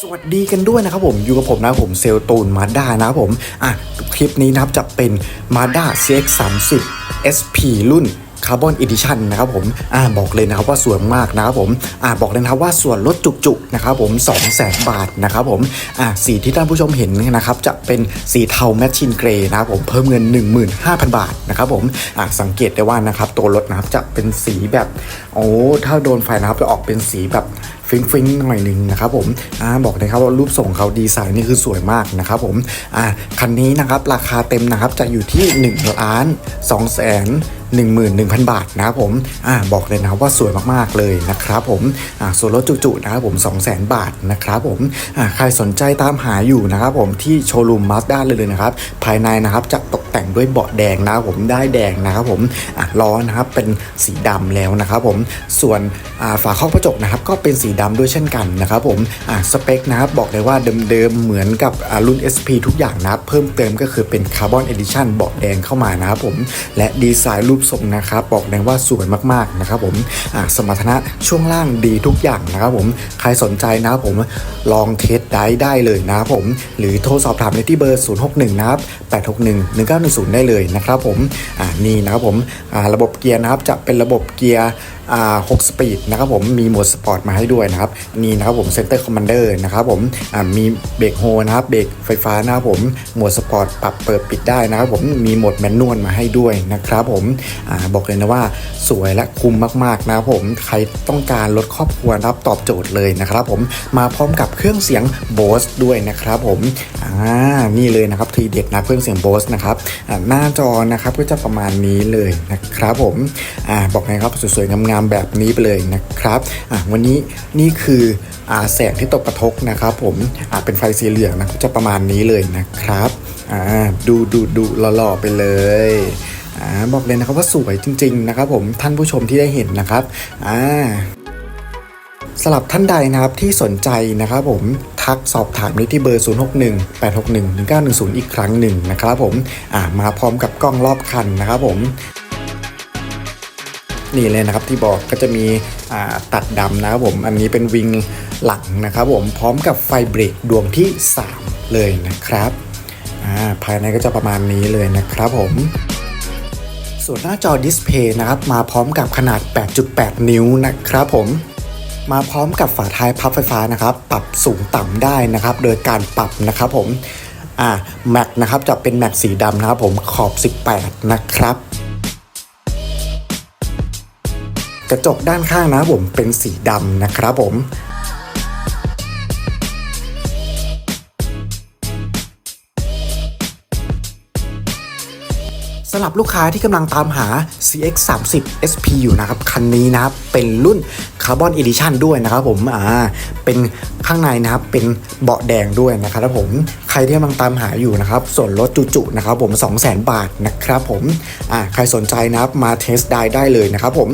สวัสดีกันด้วยนะครับผมอยู่กับผมนะผมเซลตูนมาด้านะครับผมอะคลิปนี้นะครับจะเป็นมาด้า CX-30 SP รุ่น คาร์บอนอีดิชันนะครับผมอ่าบอกเลยนะครับว่าสวยมากนะครับผมอ่าบอกเลยนะครับว่าส่วนลดจุกๆนะครับผม2 0 0 0 0 0บาทนะครับผมอ่าสีที่ท่านผู้ชมเห็นนะครับจะเป็นสีเทาแมชชีนเกรย์นะครับผมเพิ่มเงิน 15,000 บาทนะครับผมอ่าสังเกตได้ว่านะครับตัวรถนะครับจะเป็นสีแบบโอ้ถ้าโดนไฟนะครับจะออกเป็นสีแบบฟิงฟิงหน่อยหนึ่งนะครับผมอ่าบอกเลยครับว่ารูปทรงเขาดีไซน์นี่คือสวยมากนะครับผมอ่าคันนี้นะครับราคาเต็มนะครับจะอยู่ที่1ล้าน2แสน 11,000 บาทนะครับผมอ่าบอกเลยนะว่าสวยมากๆเลยนะครับผมอ่าส่วนลดจุๆนะครับผม 200,000 บาทนะครับผมอ่าใครสนใจตามหาอยู่นะครับผมที่โชว์รูมมาสด้าเลยเลยนะครับภายในนะครับจะตก แต่งด้วยเบาะแดงนะครับผมได้แดงนะครับผมล้อนะครับเป็นสีดำแล้วนะครับผมส่วนฝาครอบกระจกนะครับก็เป็นสีดำด้วยเช่นกันนะครับผมสเปคนะครับบอกเลยว่าเดิมๆเหมือนกับรุ่น SP ทุกอย่างนะครับเพิ่มเติมก็คือเป็นคาร์บอนเอดิชันเบาะแดงเข้ามานะครับผมและดีไซน์รูปทรงนะครับบอกเลยว่าสวยมากๆนะครับผมสมรรถนะช่วงล่างดีทุกอย่างนะครับผมใครสนใจนะครับผมลองเทสได้ได้เลยนะครับผมหรือโทรสอบถามได้ที่เบอร์ 061 นะครับ 861 1910 ได้เลยนะครับผมอ่านี่นะครับผมระบบเกียร์นะครับจะเป็นระบบเกียร์อ่า6สปีดนะครับผมมีโหมดสปอร์ตมาให้ด้วยนะครับนี่นะครับผมเซนเตอร์คอมมานเดอร์นะครับผมมีเบรกโฮนะครับเบรกไฟฟ้านะครับผมโหมดสปอร์ตปรับเปิดปิดได้นะครับผมมีโหมดแมนนวลมาให้ด้วยนะครับผมอบอกเลยนะว่าสวยและคุ้มมากๆนะครับผมใครต้องการรถครอบครัวนะครับตอบโจทย์เลยนะครับผมมาพร้อมกับเครื่องเสียง Bose ด้วยนะครับผมอ่านี่เลยนะครับทีเด็ดนะเครื่องเสียง Bose นะครับหน้าจอนะครับก็จะประมาณนี้เลยนะครับผมอบอกไงครับสวยๆงามๆแบบนี้ไปเลยนะครับวันนี้นี่คืออแสงที่ตกกระทบนะครับผมอ่าเป็นไฟสีเหลืองนะก็จะประมาณนี้เลยนะครับดูดูดูหล่อๆไปเลยอบอกเลยนะครับว่าสวยจริง ๆ นะครับผมท่านผู้ชมที่ได้เห็นนะครับสำหรับท่านใดนะครับที่สนใจนะครับผม ทักสอบถามได้ที่เบอร์ 061 861 1910 อีกครั้งหนึ่งนะครับผมอ่ามาพร้อมกับกล้องรอบคันนะครับผมนี่เลยนะครับที่บอกก็จะมีตัดดำนะครับผมอันนี้เป็นวิงหลังนะครับผมพร้อมกับไฟเบรกดวงที่ 3 เลยนะครับาภายในก็จะประมาณนี้เลยนะครับผม ส่วนหน้าจอดิสเพย์นะครับมาพร้อมกับขนาด 8.8 นิ้วนะครับผม มาพร้อมกับฝาท้ายพับไฟฟ้านะครับ ปรับสูงต่ำได้นะครับ โดยการปรับนะครับผมอ่าแม็กนะครับจะเป็นแม็กสีดำนะครับผมขอบ 18 นะครับกระจกด้านข้างนะผมเป็นสีดำนะครับผมำหรับลูกค้าที่กำลังตามหา CX 3 0 SP อยู่นะครับ คันนี้นะครับ เป็นรุ่นคาร์บอนอีดิชันด้วยนะครับผม อ่า เป็นข้างในนะครับ เป็นเบาะแดงด้วยนะครับผม ใครที่กำลังตามหาอยู่นะครับ ส่วนลดจุๆนะครับผม 200,000 บาทนะครับผม อ่า ใครสนใจนะครับ มาเทสได้ได้เลยนะครับผม